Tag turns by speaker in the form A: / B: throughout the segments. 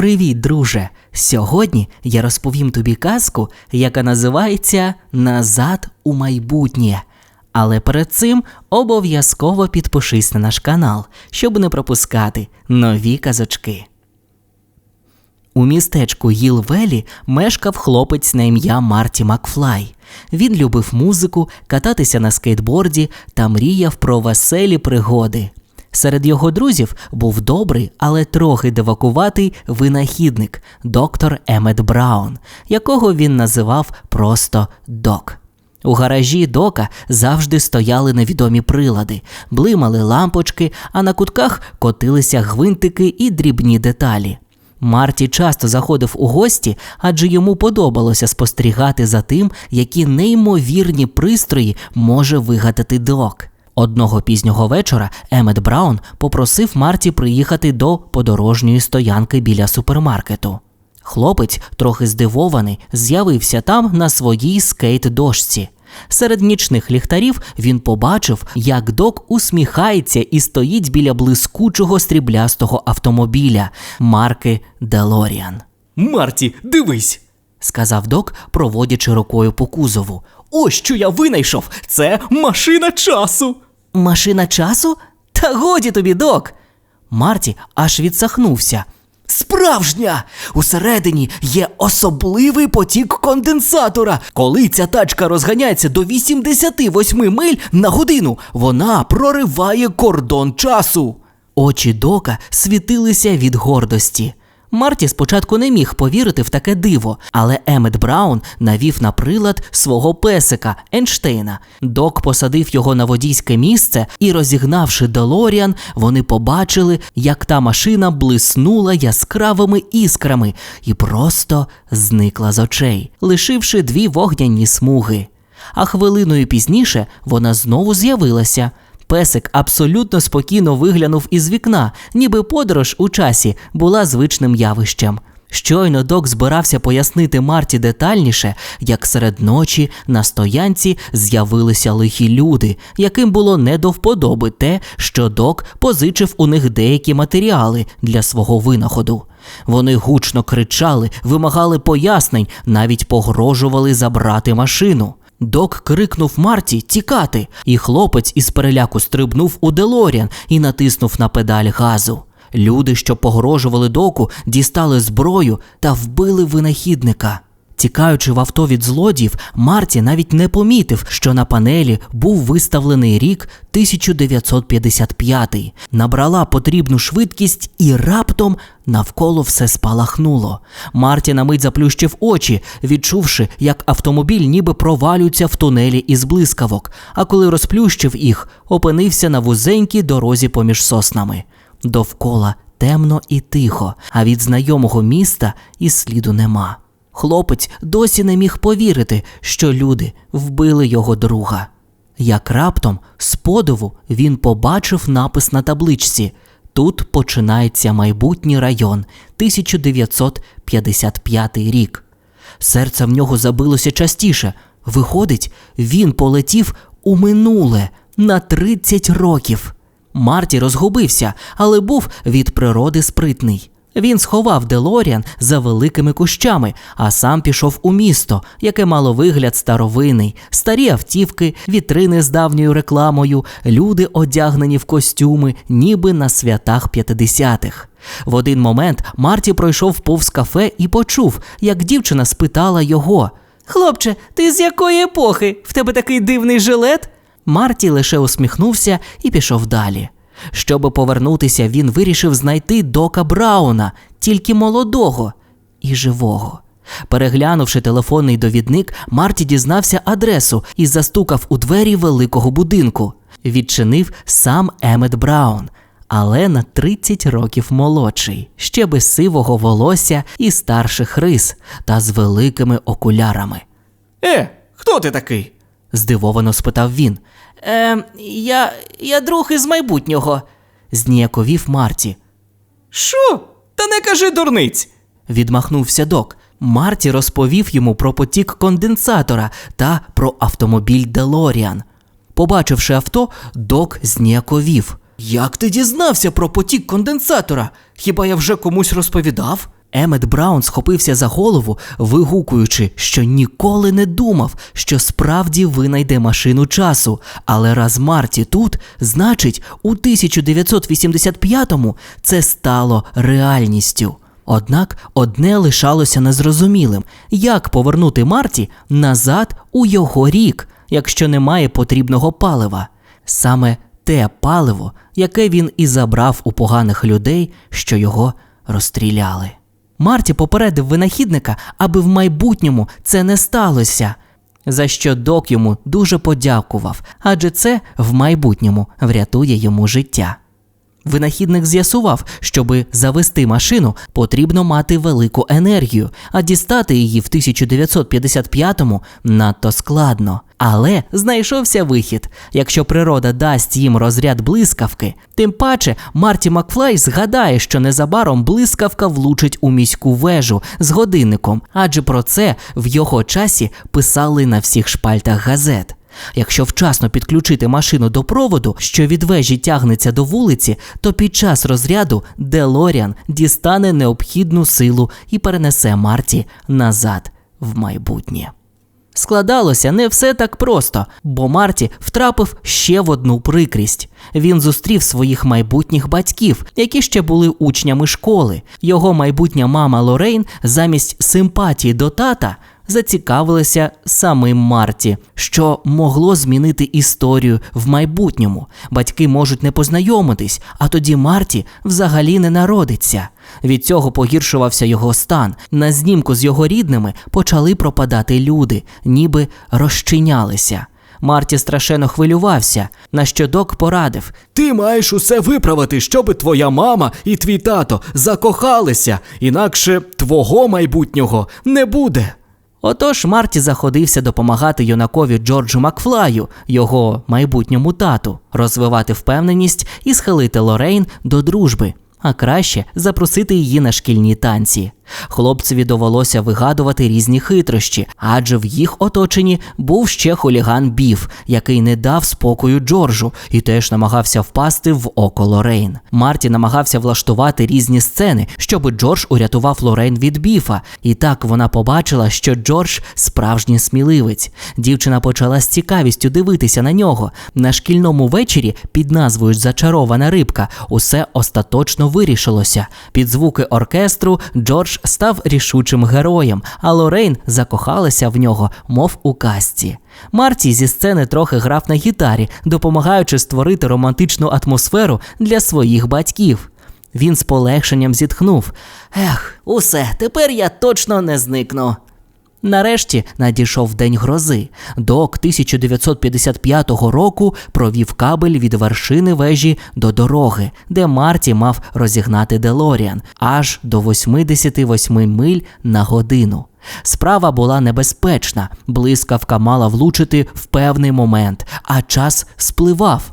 A: Привіт, друже! Сьогодні я розповім тобі казку, яка називається Назад у майбутнє. Але перед цим обов'язково підпишись на наш канал, щоб не пропускати нові казочки. У містечку Гілвелі мешкав хлопець на ім'я Марті Макфлай. Він любив музику, кататися на скейтборді та мріяв про веселі пригоди. Серед його друзів був добрий, але трохи девакуватий винахідник доктор Емет Браун, якого він називав просто Док. У гаражі Дока завжди стояли невідомі прилади, блимали лампочки, а на кутках котилися гвинтики і дрібні деталі. Марті часто заходив у гості, адже йому подобалося спостерігати за тим, які неймовірні пристрої може вигадати док. Одного пізнього вечора Емет Браун попросив Марті приїхати до подорожньої стоянки біля супермаркету. Хлопець, трохи здивований, з'явився там на своїй скейт-дошці. Серед нічних ліхтарів він побачив, як док усміхається і стоїть біля блискучого стріблястого автомобіля марки Делоріан.
B: Марті, дивись!
A: Сказав док, проводячи рукою по кузову.
B: Ось що я винайшов! Це машина часу!
A: Машина часу? Та годі тобі, док. Марті аж відсахнувся.
B: Справжня! Усередині є особливий потік конденсатора. Коли ця тачка розганяється до 88 миль на годину, вона прориває кордон часу.
A: Очі дока світилися від гордості. Марті спочатку не міг повірити в таке диво, але Емет Браун навів на прилад свого песика Ейнштейна. Док посадив його на водійське місце і, розігнавши Делоріан, вони побачили, як та машина блиснула яскравими іскрами і просто зникла з очей, лишивши дві вогняні смуги. А хвилиною пізніше вона знову з'явилася. Песик абсолютно спокійно виглянув із вікна, ніби подорож у часі була звичним явищем. Щойно док збирався пояснити Марті детальніше, як серед ночі на стоянці з'явилися лихі люди, яким було не до вподоби те, що док позичив у них деякі матеріали для свого винаходу. Вони гучно кричали, вимагали пояснень, навіть погрожували забрати машину. Док крикнув Марті тікати, і хлопець із переляку стрибнув у Делоріан і натиснув на педаль газу. Люди, що погрожували доку, дістали зброю та вбили винахідника. Тікаючи в авто від злодіїв, Марті навіть не помітив, що на панелі був виставлений рік 1955. Набрала потрібну швидкість і раптом навколо все спалахнуло. Марті на мить заплющив очі, відчувши, як автомобіль ніби провалюється в тунелі із блискавок, а коли розплющив їх, опинився на вузенькій дорозі поміж соснами. Довкола темно і тихо, а від знайомого міста і сліду нема. Хлопець досі не міг повірити, що люди вбили його друга. Як раптом, з подиву, він побачив напис на табличці Тут починається майбутній район 1955 рік. Серце в нього забилося частіше. Виходить, він полетів у минуле на 30 років. Марті розгубився, але був від природи спритний. Він сховав Делоріан за великими кущами, а сам пішов у місто, яке мало вигляд старовинний, старі автівки, вітрини з давньою рекламою, люди одягнені в костюми, ніби на святах п'ятидесятих. В один момент Марті пройшов повз кафе і почув, як дівчина спитала його: Хлопче, ти з якої епохи? В тебе такий дивний жилет? Марті лише усміхнувся і пішов далі. Щоби повернутися, він вирішив знайти Дока Брауна, тільки молодого і живого. Переглянувши телефонний довідник, Марті дізнався адресу і застукав у двері великого будинку. Відчинив сам Емет Браун, але на 30 років молодший, ще без сивого волосся і старших рис, та з великими окулярами.
B: Е, хто ти такий?
A: Здивовано спитав він. Е, я, я друг із майбутнього, зніяковів Марті.
B: Що? Та не кажи дурниць.
A: Відмахнувся док. Марті розповів йому про потік конденсатора та про автомобіль Делоріан. Побачивши авто, док зніяковів.
B: Як ти дізнався про потік конденсатора? Хіба я вже комусь розповідав? Емет Браун схопився за голову, вигукуючи, що ніколи не думав, що справді винайде машину часу. Але раз Марті тут, значить, у 1985-му це стало реальністю. Однак одне лишалося незрозумілим: як повернути Марті назад у його рік, якщо немає потрібного палива. Саме те паливо, яке він і забрав у поганих людей, що його розстріляли. Марті попередив винахідника, аби в майбутньому це не сталося. За що док йому дуже подякував, адже це в майбутньому врятує йому життя. Винахідник з'ясував, щоби завести машину, потрібно мати велику енергію, а дістати її в 1955-му надто складно. Але знайшовся вихід. Якщо природа дасть їм розряд блискавки, тим паче Марті Макфлай згадає, що незабаром блискавка влучить у міську вежу з годинником, адже про це в його часі писали на всіх шпальтах газет. Якщо вчасно підключити машину до проводу, що від вежі тягнеться до вулиці, то під час розряду Делоріан дістане необхідну силу і перенесе Марті назад в майбутнє. Складалося не все так просто, бо Марті втрапив ще в одну прикрість. Він зустрів своїх майбутніх батьків, які ще були учнями школи. Його майбутня мама Лорейн замість симпатії до тата зацікавилася самим Марті, що могло змінити історію в майбутньому. Батьки можуть не познайомитись, а тоді Марті взагалі не народиться. Від цього погіршувався його стан. На знімку з його рідними почали пропадати люди, ніби розчинялися. Марті страшенно хвилювався, на що док порадив. Ти маєш усе виправити, щоби твоя мама і твій тато закохалися, інакше твого майбутнього не буде. Отож Марті заходився допомагати юнакові Джорджу Макфлаю, його майбутньому тату, розвивати впевненість і схилити Лорейн до дружби, а краще запросити її на шкільні танці. Хлопцеві довелося вигадувати різні хитрощі, адже в їх оточенні був ще хуліган Біф, який не дав спокою Джорджу і теж намагався впасти в око Лорейн. Марті намагався влаштувати різні сцени, щоб Джордж урятував Лорейн від Біфа, і так вона побачила, що Джордж справжній сміливець. Дівчина почала з цікавістю дивитися на нього. На шкільному вечорі під назвою Зачарована рибка усе остаточно вирішилося. Під звуки оркестру Джордж став рішучим героєм, а Лорейн закохалася в нього, мов у казці. Марті зі сцени трохи грав на гітарі, допомагаючи створити романтичну атмосферу для своїх батьків. Він з полегшенням зітхнув: Ех, усе, тепер я точно не зникну. Нарешті надійшов день грози. Док 1955 року провів кабель від вершини вежі до дороги, де Марті мав розігнати Делоріан аж до 88 миль на годину. Справа була небезпечна, блискавка мала влучити в певний момент, а час спливав.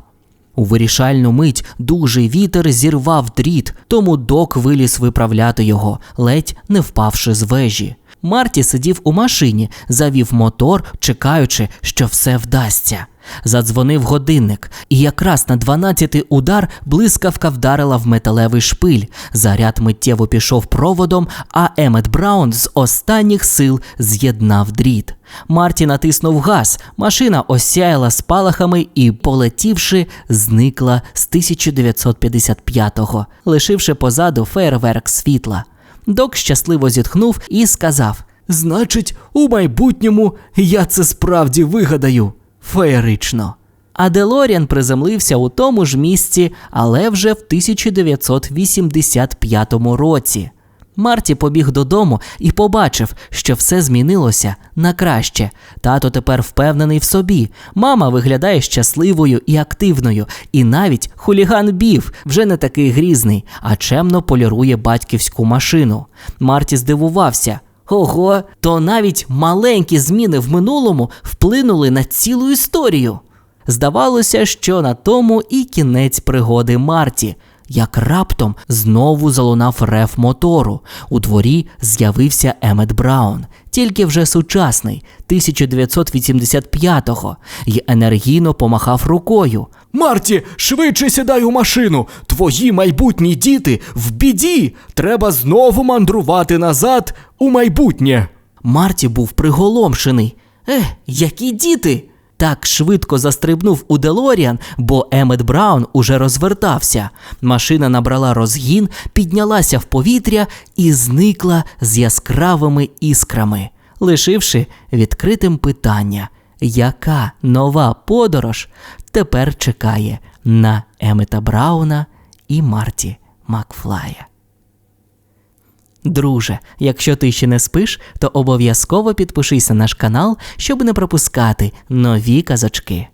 B: У вирішальну мить дужий вітер зірвав дріт, тому док виліз виправляти його, ледь не впавши з вежі. Марті сидів у машині, завів мотор, чекаючи, що все вдасться. Задзвонив годинник, і якраз на 12-й удар блискавка вдарила в металевий шпиль. Заряд миттєво пішов проводом, а Емет Браун з останніх сил з'єднав дріт. Марті натиснув газ, машина осяяла спалахами і, полетівши, зникла з 1955-го, лишивши позаду фейерверк світла. Док щасливо зітхнув і сказав: Значить, у майбутньому я це справді вигадаю. Феєрично. А Делоріан приземлився у тому ж місці, але вже в 1985 році. Марті побіг додому і побачив, що все змінилося на краще. Тато тепер впевнений в собі. Мама виглядає щасливою і активною, і навіть хуліган Біф вже не такий грізний, а чемно полірує батьківську машину. Марті здивувався. Ого, то навіть маленькі зміни в минулому вплинули на цілу історію. Здавалося, що на тому і кінець пригоди Марті.
A: Як раптом знову залунав рев мотору. У дворі з'явився Емет Браун, тільки вже сучасний, 1985-го, і енергійно помахав рукою.
B: Марті, швидше сідай у машину. Твої майбутні діти в біді. Треба знову мандрувати назад у майбутнє.
A: Марті був приголомшений. Ех, які діти! Так швидко застрибнув у Делоріан, бо Емет Браун уже розвертався. Машина набрала розгін, піднялася в повітря і зникла з яскравими іскрами, лишивши відкритим питання, яка нова подорож тепер чекає на Емета Брауна і Марті Макфлая. Друже, якщо ти ще не спиш, то обов'язково підпишись на наш канал, щоб не пропускати нові казочки.